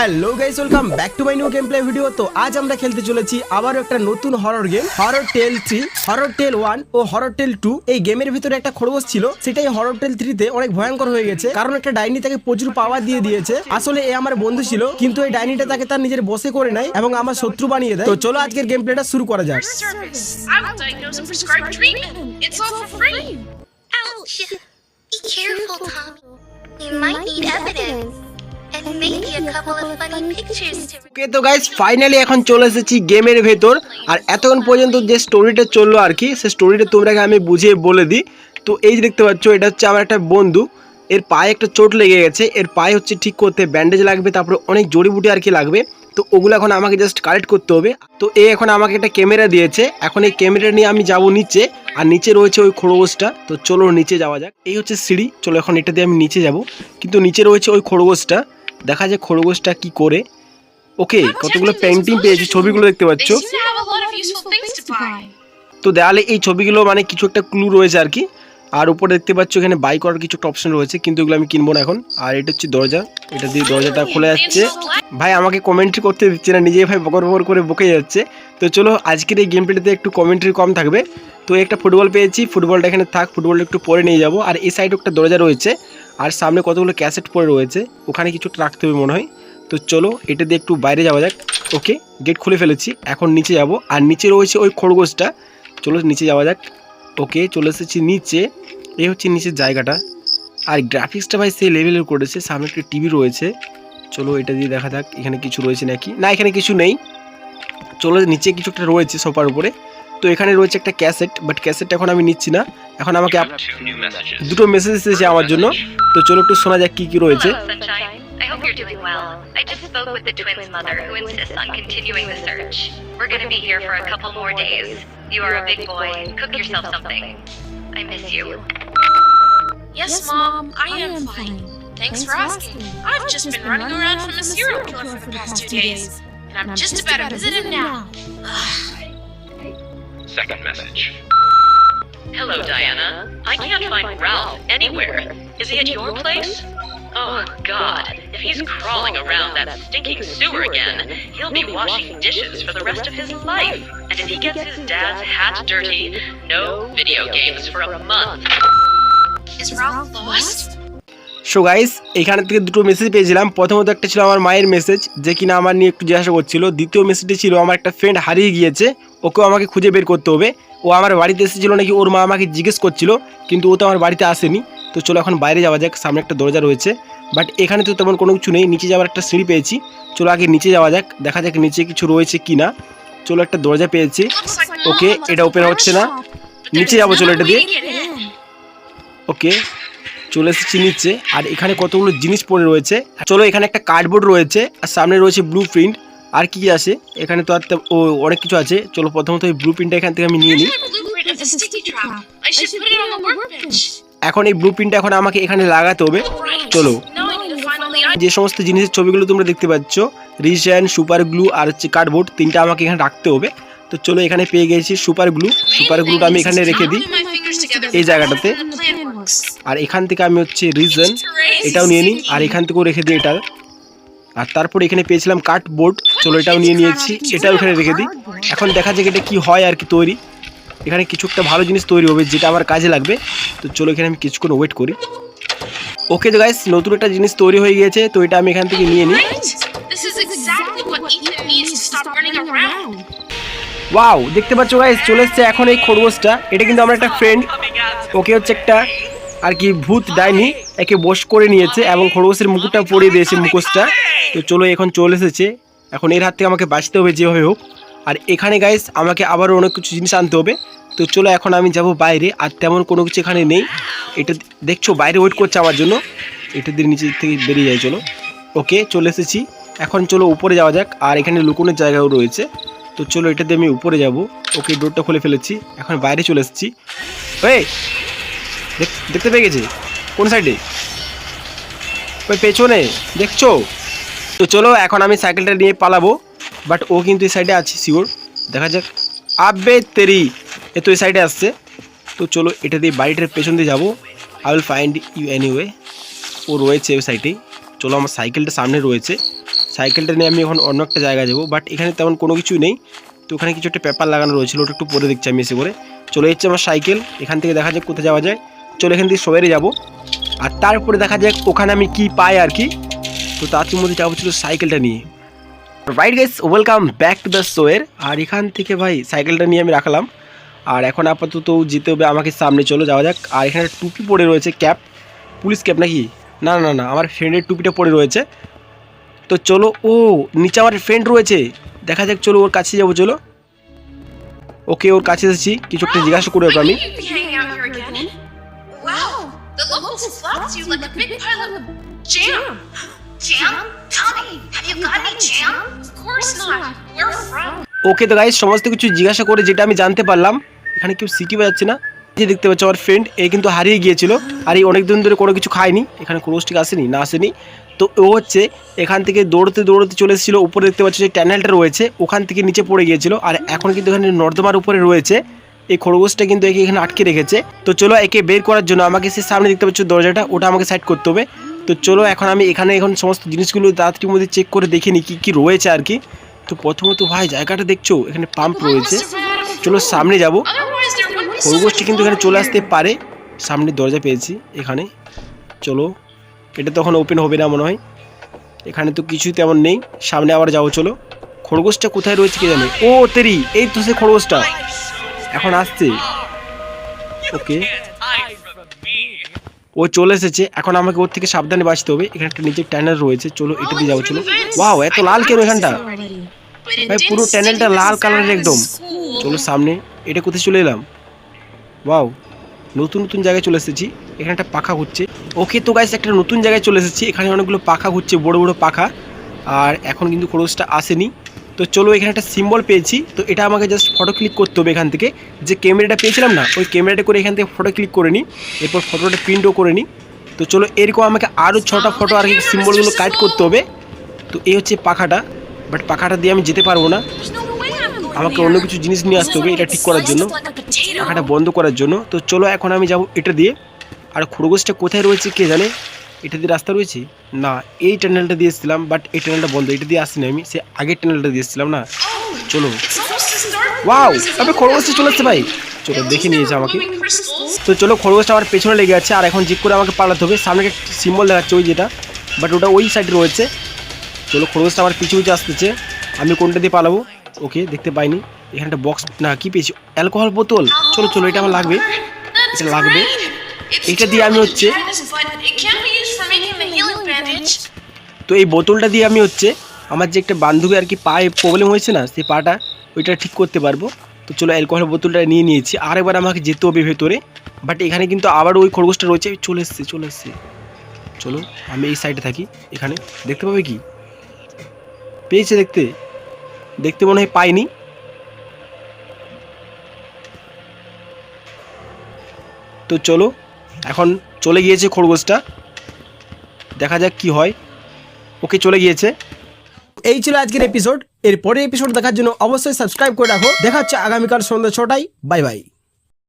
Hello guys welcome back to my new game play video তো আজ আমরা খেলতে চলেছি আবারও একটা নতুন horror game horror tale three horror tale one ও হরর টেল টু এই গেমের ভিতরে একটা খরগোশ ছিল সেটাই হরর টেল থ্রিতে অনেক ভয়ঙ্কর হয়ে গেছে কারণ একটা ডাইনি তাকে প্রচুর পাওয়ার দিয়ে দিয়েছে আসলে এ আমার বন্ধু ছিল কিন্তু এই ডাইনিটা তাকে তার নিজের বসে করে নেয় এবং আমার শত্রু বানিয়ে দেয় তো চলো আজকের গেম প্লেটা শুরু করা যাক. Ouch! Be careful, Tommy. You might need evidence. ওকে তো গাইস ফাইনালি এখন চলে এসেছি গেমের ভেতর। আর এতক্ষণ পর্যন্ত যে স্টোরিটা চলল আর কি সে স্টোরিটা তোমরাকে আমি বুঝিয়ে বলে দিই। তো এই যে দেখতে পাচ্ছ, এটা হচ্ছে আমার একটা বন্ধু। এর পায়ে একটা চোট লেগে গেছে। এর পায়ে হচ্ছে ঠিক করতে ব্যান্ডেজ লাগবে, তারপরে অনেক জড়িবুটি আর কি লাগবে। তো ওগুলো এখন আমাকে জাস্ট কালেক্ট করতে হবে। তো এ এখন আমাকে একটা ক্যামেরা দিয়েছে। এখন এই ক্যামেরা নিয়ে আমি যাব নিচে। আর নিচে রয়েছে ওই খরগোশটা। তো চলো নিচে যাওয়া যাক। এই হচ্ছে সিঁড়ি। চলো এখন এটা দিয়ে আমি নিচে যাব। কিন্তু নিচে রয়েছে ওই খরগোশটা। দেখা যায় খরগোশটা কি করে। ওকে কতগুলো পেন্টিং পেয়েছি ছবিগুলো দেখতে পাচ্ছ. তো দেয়ালে এই ছবিগুলো মানে কিছু একটা ক্লু রয়েছে আর কি। আর উপরে দেখতে পাচ্ছ এখানে বাই করার কিছু একটা অপশন রয়েছে কিন্তু এগুলো আমি কিনবো না এখন। আর এটা হচ্ছে দরজা এটা দিয়ে দরজাটা খোলা যাচ্ছে। ভাই আমাকে কমেন্ট্রি করতে দিচ্ছে না নিজেই ভাই বকর বকর করে বকে যাচ্ছে। তো চলো আজকের এই গেম প্লেতে একটু কমেন্ট্রি কম থাকবে। তো একটা ফুটবল পেয়েছি ফুটবলটা এখানে থাক ফুটবলটা একটু পরে নিয়ে যাব। আর এই সাইডে একটা দরজা রয়েছে আর সামনে কতগুলো ক্যাসেট পড়ে রয়েছে, ওখানে কিছু রাখতে হবে মনে হয়। তো চলো, এটা দিয়ে একটু বাইরে যাওয়া যাক। ওকে, গেট খুলে ফেলেছি, এখন নিচে যাব। আর নিচে রয়েছে ওই খরগোশটা। চলো, নিচে যাওয়া যাক। ওকে, চলে এসেছি নিচে। এই হচ্ছে নিচের জায়গাটা। আর গ্রাফিক্সটা ভাই সেই লেভেলের করেছে। সামনে একটা টিভি রয়েছে। চলো, এটা দিয়ে দেখা যাক, এখানে কিছু রয়েছে নাকি? না, এখানে কিছু নেই। চলো, নিচে কিছু একটা রয়েছে সোফার উপরে। তো এখানে রয়েছে একটা ক্যাসেট বাট ক্যাসেটটা এখন আমি নিচ্ছি না। এখন আমাকে আপ- Two new messages. দুটো মেসেজ এসেছে আমার জন্য তো চলো একটু শোনা যাক কি কি রয়েছে Hello, Sunshine. I hope you're doing well. I just spoke with the twins' mother, who insists on continuing the search. We're gonna be here for a couple more days. You are a big boy. Cook yourself something. I miss you. Yes, Mom, I am fine. Thanks for asking. I've just been running around from a serial killer for the past two days. And I'm just about to visit him now. Second message. Hello, Diana. I can't find Ralph anywhere. Is he at your place? Oh, God. If he's crawling around that stinking sewer again, he'll be washing dishes for the rest of his life. And if he gets his dad's hat dirty, no video games for a month. Is Ralph lost? So guys এখানে থেকে দুটো message পেয়েছিলাম প্রথমত একটা ছিল আমার মায়ের message যে কিনা আমার নিয়ে একটু জিজ্ঞাসা করছিল দ্বিতীয় মেসেজটি ছিল আমার একটা ফ্রেন্ড হারিয়ে গিয়েছে ওকেও আমাকে খুঁজে বের করতে হবে। ও আমার বাড়িতে এসেছিল নাকি ওর মা আমাকে জিজ্ঞেস করছিল, কিন্তু ও তো আমার বাড়িতে আসেনি। তো চলো এখন বাইরে যাওয়া যাক, সামনে একটা দরজা রয়েছে। বাট এখানে তো তেমন কোনো কিছু নেই, নিচে যাওয়ার একটা সিঁড়ি পেয়েছি। চলো আগে নিচে যাওয়া যাক, দেখা যাক নিচে কিছু রয়েছে কি না চলো একটা দরজা পেয়েছি। ওকে, এটা ওপেন হচ্ছে না। নিচে যাব, চলো এটা দিয়ে. ওকে, চলে এসেছি নিচে। আর এখানে কতগুলো জিনিস পড়ে রয়েছে। চলো এখানে একটা কার্ডবোর্ড রয়েছে, আর সামনে রয়েছে ব্লু প্রিন্ট আর কি আছে? এখানে তো আর ও, অনেক কিছু আছে। চলো প্রথমত এই ব্লু প্রিন্টটা এখান থেকে আমি নিয়ে নিই. এখন এই ব্লু প্রিন্টটা এখন আমাকে এখানে লাগাতে হবে। চলো। যে সমস্ত জিনিসের ছবিগুলো তোমরা দেখতে পাচ্ছ রিশান সুপার গ্লু আর হচ্ছে কার্ডবোর্ড, তিনটা আমাকে এখানে রাখতে হবে। তো চলো এখানে পেয়ে গেছি সুপার গ্লু। সুপার গ্লুটা আমি এখানে রেখে দিই। এই জায়গাটাতে। আর এখান থেকে আমি হচ্ছে রিজন এটাও নিয়ে নিই। আর এখান থেকেও রেখে দিই এটা আর তারপর এখানে পেয়েছিলাম কার্ডবোর্ড। চলো এটাও নিয়ে নিয়েছি এটাও এখানে রেখে দিই। এখন দেখা যাক এটা কি হয় আর কি তৈরি। এখানে কিছু একটা ভালো জিনিস তৈরি হবে যেটা আমার কাজে লাগবে। তো চলো এখানে আমি কিছুক্ষণ ওয়েট করি। ওকে তো গাইস নতুন একটা জিনিস তৈরি হয়ে গিয়েছে তো এটা আমি এখান থেকে নিয়ে নিই. ওয়াও দেখতে পাচ্ছ গাইস চলে এসছে এখন এই খরগোশটা। এটা কিন্তু আমার একটা ফ্রেন্ড ওকে হচ্ছে একটা আর কি ভূত ডাইনি একে বশ করে নিয়েছে এবং খরগোশের মুকুটটা পরিয়ে দিয়েছে মুখোশটা। তো চলো এখন চলে এসেছে। এখন এর হাত থেকে আমাকে বাঁচতে হবে যেভাবে হোক। আর এখানে গাইস আমাকে আবারও অনেক কিছু জিনিস আনতে হবে। তো চলো এখন আমি যাব বাইরে, আর তেমন কোনো কিছু এখানে নেই। এটা দেখছ, বাইরে ওয়েট করছে আমার জন্য। এটা দিয়ে নিচে থেকে বেরিয়ে যায়, চলো। ওকে চলে এসেছি। এখন চলো উপরে যাওয়া যাক, আর এখানে লুকোনোর জায়গাও রয়েছে। তো চলো এটা দিয়ে আমি উপরে যাব। ওকে ডোরটা খুলে ফেলেছি। এখন বাইরে চলে এসেছি। ওই দেখতে পেয়ে গেছে? কোন সাইডে ওই পেছনে, দেখছ? তো চলো এখন আমি সাইকেলটা নিয়ে পালাবো বাট ও কিন্তু এই সাইডে আছে শিওর দেখা যাক। আবে তেরি, এ তো এই সাইডে আসছে। তো চলো এটা দিয়ে বাড়িটার পেছন দিয়ে যাব। I will find you anyway ও রয়েছে ওই সাইডেই চলো আমার সাইকেলটা সামনে রয়েছে। সাইকেলটা নিয়ে আমি এখন অন্য একটা জায়গায় যাব বাট এখানে তেমন কোনো কিছু নেই। তো ওখানে কিছু একটা পেপার লাগানো রয়েছিল ওটা একটু পরে দেখছি আমি এসে করে। চলে যাচ্ছে আমার সাইকেল। এখান থেকে দেখা যাক কোথায় যাওয়া যায়। চলো, এখান থেকে শোয়ারে যাব। আর তারপরে দেখা যাক ওখানে আমি কি পাই আর কি। তো তার মধ্যে যাব ছিল সাইকেলটা নিয়ে। Right guys welcome back to the শোয়ের আর এখান থেকে ভাই সাইকেলটা নিয়ে আমি রাখলাম। আর এখন আপাতত যেতে হবে আমাকে সামনে, চলো যাওয়া যাক। আর এখানে টুপি পরে রয়েছে, ক্যাপ। পুলিশ ক্যাপ নাকি? না না না, আমার ফ্রেন্ডের টুপিটা পরে রয়েছে। তো চলো, ও, নিচে আমার ফ্রেন্ড রয়েছে। দেখা যাক, চলো ওর কাছে যাব, চলো। ওকে, ওর কাছে এসেছি। কিছু একটা জিজ্ঞাসা করব আমি। ওকে তো গাইজ সমস্ত কিছু জিজ্ঞাসা করে যেটা আমি জানতে পারলাম, এখানে কেউ সিটি বাজাচ্ছে না। যে দেখতে পাচ্ছ আমার ফ্রেন্ড এ কিন্তু হারিয়ে গিয়েছিল, আর এই অনেক দিন ধরে কোনো কিছু খায়নি, এখানে ক্রোস্টিক আসেনি, না আসেনি। তো ও হচ্ছে এখান থেকে দৌড়তে দৌড়তে চলে এসেছিল, উপরে দেখতে পাচ্ছ যে ট্যানেলটা রয়েছে, ওখান থেকে নিচে পড়ে গিয়েছিল, আর এখন কিন্তু এখানে নর্দমার উপরে রয়েছে। এই খরগোশটা কিন্তু একে এখানে আটকে রেখেছে। তো চলো একে বের করার জন্য আমাকে সে সামনে দেখতে পাচ্ছ দরজাটা, ওটা আমাকে সাইড করতে হবে। তো চলো এখন আমি এখানে এখন সমস্ত জিনিসগুলো তাড়াতাড়ির মধ্যে চেক করে দেখে নিই কী কী রয়েছে আর কি। তো প্রথমত ভাই, জায়গাটা দেখছ? এখানে পাম্প রয়েছে। চলো সামনে যাব। খরগোশটি কিন্তু এখানে চলে আসতে পারে। সামনে দরজা পেয়েছি এখানে। চলো, এটা তখন ওপেন হবে না মনে হয়। এখানে তো কিছুই তেমন নেই। সামনে আবার যাব, চলো। খরগোশটা কোথায় রয়েছে কে জানে? ও, তেরি, এই তো সে খরগোশটা এখন আসছে। ওকে। ও চলে এসেছে। এখন আমাকে ওর থেকে সাবধানে বাঁচতে হবে। এখানে একটা নিচে ট্যানেল রয়েছে। চলো, এটা দিয়ে যাব, চলো। ওয়াও এত লাল কেন এখানটা? ভাই, পুরো ট্যানেলটা লাল কালারের একদম। চলো, সামনে। এটা কোথায় চলে এলাম? ওয়াও নতুন নতুন জায়গায় চলে এসেছি। এখানে একটা পাখা ঘুরছে। ওকে তো গাইস একটা নতুন জায়গায় চলে এসেছি। এখানে অনেকগুলো পাখা ঘুরছে, বড় বড় পাখা। আর এখন কিন্তু খরচটা আসেনি। তো চলো এখানে একটা সিম্বল পেয়েছি। তো এটা আমাকে জাস্ট ফটো ক্লিক করতে হবে এখান থেকে। যে ক্যামেরাটা পেয়েছিলাম না, ওই ক্যামেরাটা করে এখান থেকে ফটো ক্লিক করে নিই। এরপর ফটোটা প্রিন্টও করে নিই। তো চলো এরকম আমাকে আরও ছটা ফটো আর কি সিম্বলগুলো কাট করতে হবে। তো এই হচ্ছে পাখাটা। বাট পাখাটা দিয়ে আমি যেতে পারব না। আমাকে অন্য কিছু জিনিস নিয়ে আসতে হবে, এটা ঠিক করার জন্য. পাখাটা বন্ধ করার জন্য। তো চলো এখন আমি যাব এটা দিয়ে। আর খরগোশটা কোথায় রয়েছে কে জানে? এটা দিয়ে রাস্তা রয়েছে? না, এই টানেলটা দিয়ে এসেছিলাম বাট এই টানেলটা বন্ধ। এটা দিয়ে আসিনি আমি, সে আগের টানেলটা দিয়ে এসেছিলাম না। চলো। ওয়াও তবে খরগোশটা চলে আসছে ভাই। চলো, দেখে নিয়েছে আমাকে। তো চলো খরগোশটা আমার পেছনে লেগে আছে, আর এখন জিক করে আমাকে পালাতে হবে। সামনে একটা সিম্বল দেখাচ্ছে ওই যেটা বাট ওটা ওই সাইডে রয়েছে। চলো, খরগোশটা আমার পিছু পিছু আসতেছে। আমি কোনটা দিয়ে পালাবো? ওকে, দেখতে পাইনি। এখানে একটা বক্স না, কি পেয়েছি? অ্যালকোহল বোতল। চলো চলো, এটা আমার লাগবে। এটা লাগবে। এটা দিয়ে আমি হচ্ছে তো এই বোতলটা দিয়ে আমি হচ্ছে আমার যে একটা বান্ধবী আর কি পায়ে প্রবলেম হয়েছে না, সেই পাটা ওইটা ঠিক করতে পারব। তো চলো অ্যালকোহল বোতলটা নিয়ে নিয়েছি। আর এবার আমাকে যেতে হবে ভেতরে। বাট এখানে কিন্তু আবার ওই খরগোশটা রয়েছে। চলে এসছে চলে এসছে। চলো, আমি এই সাইডে থাকি। এখানে দেখতে পাবে কি? পেয়েছে দেখতে। দেখতে মনে হয় পাইনি। তো চলো, এখন চলে গিয়েছে খরগোশটা। দেখা যাক কি হয়। ওকে চলে গিয়েছে? এই ছিল আজকের এপিসোড এর পরের এপিসোড দেখার জন্য অবশ্যই সাবস্ক্রাইব করে রাখো। দেখা হচ্ছে আগামীকাল সন্ধ্যা ছটায়। Bye bye